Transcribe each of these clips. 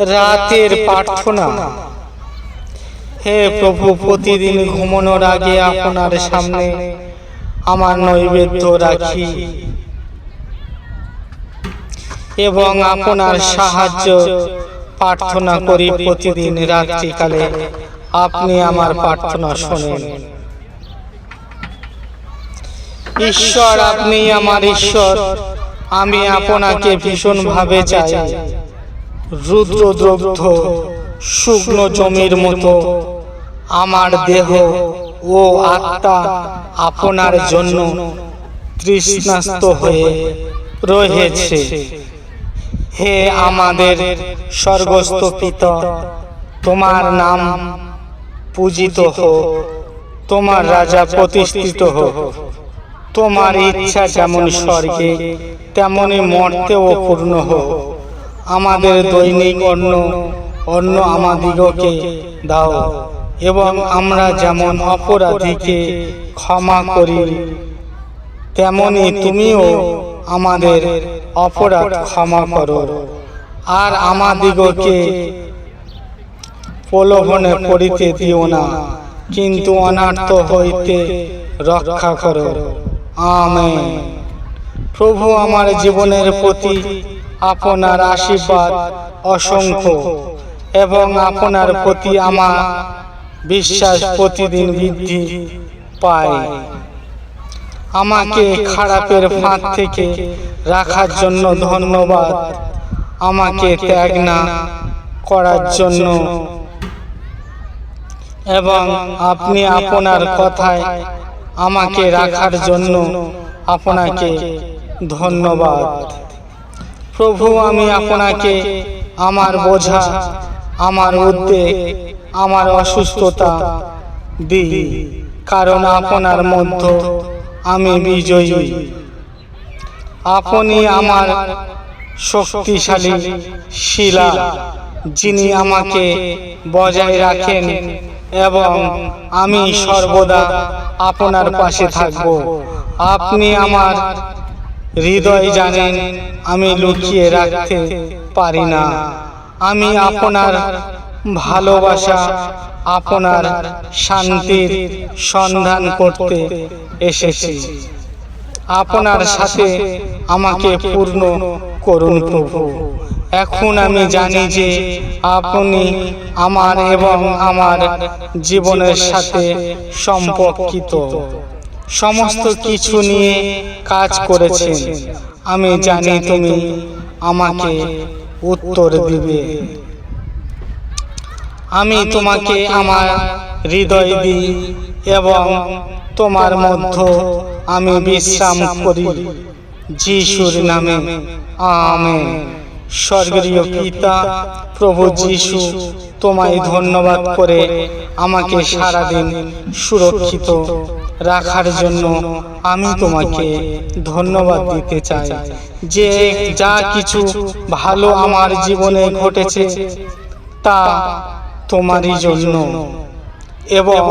রাতের প্রার্থনা। হে প্রভু প্রতিদিন ঘুমানোর আগে আপনার সামনে আমার নৈবেদ্য রাখি। এবং আপনার সাহায্য প্রার্থনা করি প্রতিদিন রাত্রিকালে। আপনি আমার প্রার্থনা শোনেন। ঈশ্বর আপনি আমার ঈশ্বর। আমি আপনাকে ভীষণভাবে চাই। রুদ্রদ্রগ্ধ শুকনো জমির মতো। আমার দেহ ও আত্মা আপনার জন্য তৃষ্ণাস্ত হয়ে রয়েছে। হে আমাদের স্বর্গস্থ পিতা, তোমার নাম পূজিত হোক, তোমার রাজা প্রতিষ্ঠিত হোক। তোমার ইচ্ছা যেমন স্বর্গে তেমনই মর্তেও পূর্ণ হোক। আমাদের দৈনিক অন্ন অন্ন আমাদিগকে দাও। এবং আমরা যেমন অপরাধীকে ক্ষমা করি তেমনি তুমিও আমাদের অপরাধ ক্ষমা করো। আর আমাদিগকে প্রলোভনে পড়িতে দিও না। কিন্তু অনার্থ হইতে রক্ষা করো। আমেন। প্রভু আমার জীবনের প্রতি আপনার আশীর্বাদ অসংখ্য এবং আপনার প্রতি আমার বিশ্বাস প্রতিদিন বৃদ্ধি পায়। আমাকে খারাপের ফাঁদ থেকে রাখার জন্য ধন্যবাদ। আমাকে ত্যাগ না করার জন্য। এবং আপনি আপনার কথায় আমাকে রাখার জন্য আপনাকে ধন্যবাদ। প্রভু, আমি আপনাকে আমার বোঝা, আমার উদ্বেগ আমার অসুস্থতা দিই, কারণ আপনার মধ্য আমি বিজয়ী। আপনি আমার শক্তিশালী শিলা, যিনি আমাকে বজায় রাখেন এবং আমি সর্বদা আপনার পাশে থাকব। আপনি আমার হৃদয় জানেন আমি লুকিয়ে রাখতে পারি না। আমি আপনার ভালোবাসা আপনার শান্তির সন্ধান করতে এসেছি। আপনার সাথে আমাকে পূর্ণ করুন প্রভু। এখন আমি জানি যে আপনি আমার এবং আমার জীবনের সাথে সম্পর্কিত। সমস্ত কিছু নিয়ে কাজ করেছেন। আমি জানি তুমি আমাকে উত্তর দিবে। আমি তোমাকে আমার হৃদয় দিই এবং তোমার মধ্য আমি বিশ্রাম করি। যিশুর নামে। আমি স্বর্গীয় পিতা প্রভু যিশু তোমায় ধন্যবাদ করে আমাকে সারাদিন সুরক্ষিত রাখার জন্য আমি তোমাকে ধন্যবাদ দিতে চাই যে যা কিছু ভালো আমার জীবনে ঘটেছে তা তোমারই জন্য। এবং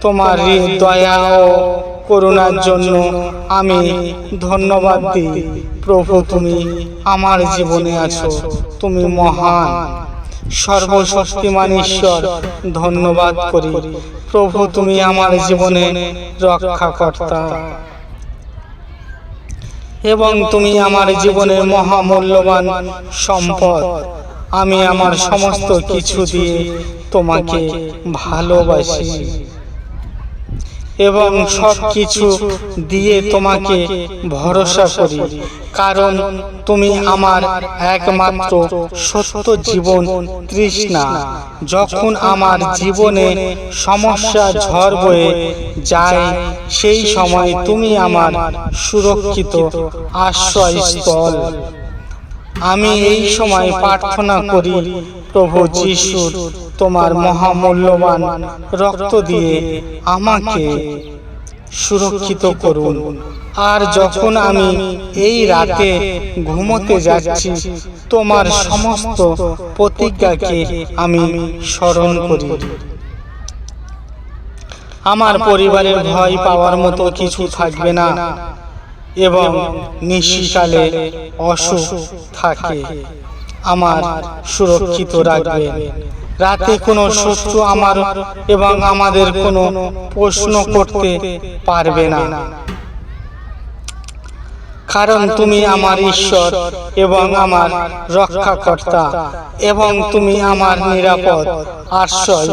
তোমার দয়া ও করুণার জন্য আমি ধন্যবাদ দিই। প্রভু তুমি আমার জীবনে আছো। তুমি মহান। সর্বশক্তিমান ঈশ্বর, ধন্যবাদ করি। প্রভু, তুমি আমার জীবনে রক্ষাকর্তা। এবং তুমি আমার জীবনের মহামূল্যবান সম্পদ। আমি আমার সমস্ত কিছু দিয়ে তোমাকে ভালোবাসি। এবং সব কিছু দিয়ে তোমাকে ভরসা করি। কারণ তুমি আমার একমাত্র সত্য জীবন তৃষ্ণা। যখন আমার জীবনে সমস্যা ঝড় বয়ে যায় সেই সময় তুমি আমার সুরক্ষিত আশ্রয়স্থল। আমি এই সময় প্রার্থনা করি প্রভু যিশুর তোমার মহামূল্যবান রক্ত দিয়ে আমাকে সুরক্ষিত করুন। আর যখন আমি এই রাতে ঘুমোতে যাচ্ছি, তোমার সমস্ত প্রতিজ্ঞাকে আমি স্মরণ করি। আমার পরিবারের ভয় পাওয়ার মতো কিছু থাকবে না এবং নিশিকালে অসুখ থাকে। আমার সুরক্ষিত রাখবেন। রাতে কোনো শত্রু আমার এবং আমাদের কোনো প্রশ্ন করতে পারবে না। কারণ তুমি আমার ঈশ্বর এবং আমার রক্ষাকর্তা এবং তুমি আমার নিরাপদ আশ্রয়।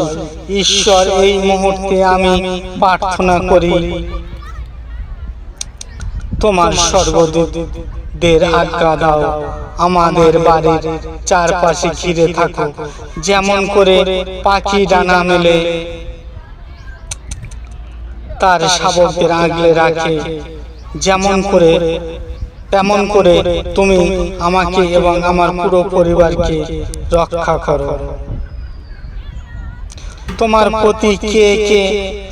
ঈশ্বর, এই মুহূর্তে আমি প্রার্থনা করি, তোমার সর্বদূতদের আজ্ঞা দাও। আমাদের বাড়ির চারপাশে ঘিরে থাকো। যেমন করে পাখি ডানা মেলে, তার শাবকদের আগলে রাখে। যেমন করে, তেমন করে তুমি আমাকে এবং আমার পুরো পরিবারকে রক্ষা করো। তোমার প্রতি কে কে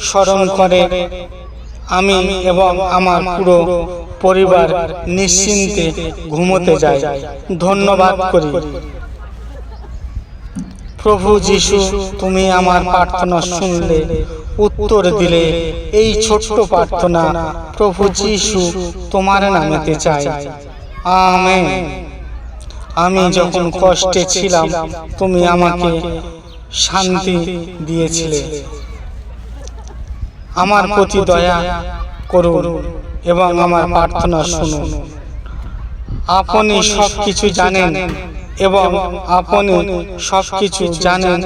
স্মরণ করে? আমি এবং আমার পুরো পরিবার নিশ্চিন্তে ঘুমোতে যাই। ধন্যবাদ করি। প্রভু যিশু তুমি আমার প্রার্থনা শুনলে উত্তর দিলে এই ছোট্ট প্রার্থনা প্রভু যিশু তোমার নামেতে চাই। আমেন। আমি যখন কষ্টে ছিলাম তুমি আমাকে শান্তি দিয়েছিলে। আমার প্রতি দয়া করুন এবং আমার প্রার্থনা শুনুন। আপনি সব কিছু জানেন এবং আপনি সব কিছু জানেন।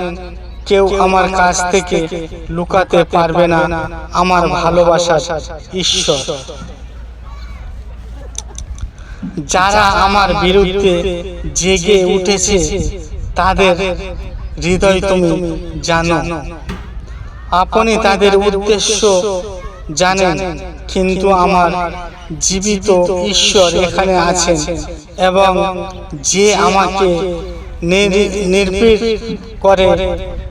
কেউ আমার কাছ থেকে লুকাতে পারবে না আমার ভালোবাসা ঈশ্বর। যারা আমার বিরুদ্ধে জেগে উঠেছে, তাদের হৃদয় তুমি জানো। আপনি তাদের উদ্দেশ্য জানেন কিন্তু আমার জীবিত ঈশ্বর এখানে আছেন এবং যে আমাকে নির- নির্ভীক করে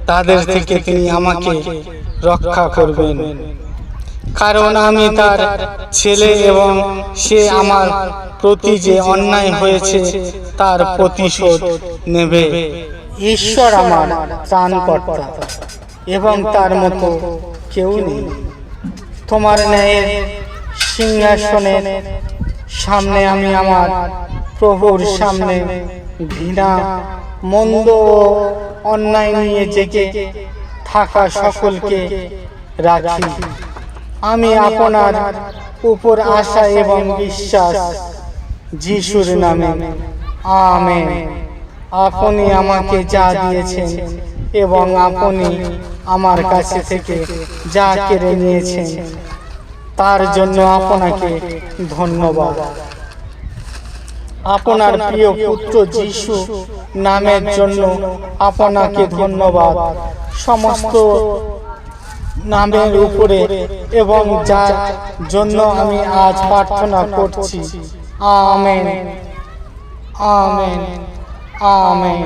তাদের থেকে তিনি আমাকে রক্ষা করবেন। কারণ আমি তার ছেলে এবং সে আমার প্রতি যে অন্যায় হয়েছে তার প্রতিশোধ নেবে। ঈশ্বর আমার প্রাণ ত্রাণকর্তা এবং তার মতো কেউ নেই। তোমার ন্যায়ের সিংহাসনের সামনে আমি আমার প্রভুর সামনে ঘৃণা, মন্দ ও অন্যায় নিয়ে জেগে থাকা সকলকে রাখি। আমি আপনার উপর আশা এবং বিশ্বাস, যিশুর নামে। আমেন। আপনি আমাকে যা দিয়েছেন এবং আপনি আমার কাছে থেকে যা কেড়ে নিয়েছেন তার জন্য আপনাকে ধন্যবাদ। আপনার প্রিয় পুত্র যিশু নামের জন্য আপনাকে ধন্যবাদ। সমস্ত নামের উপরে এবং যার জন্য আমি আজ প্রার্থনা করছি। আমেন। আমেন। আমেন।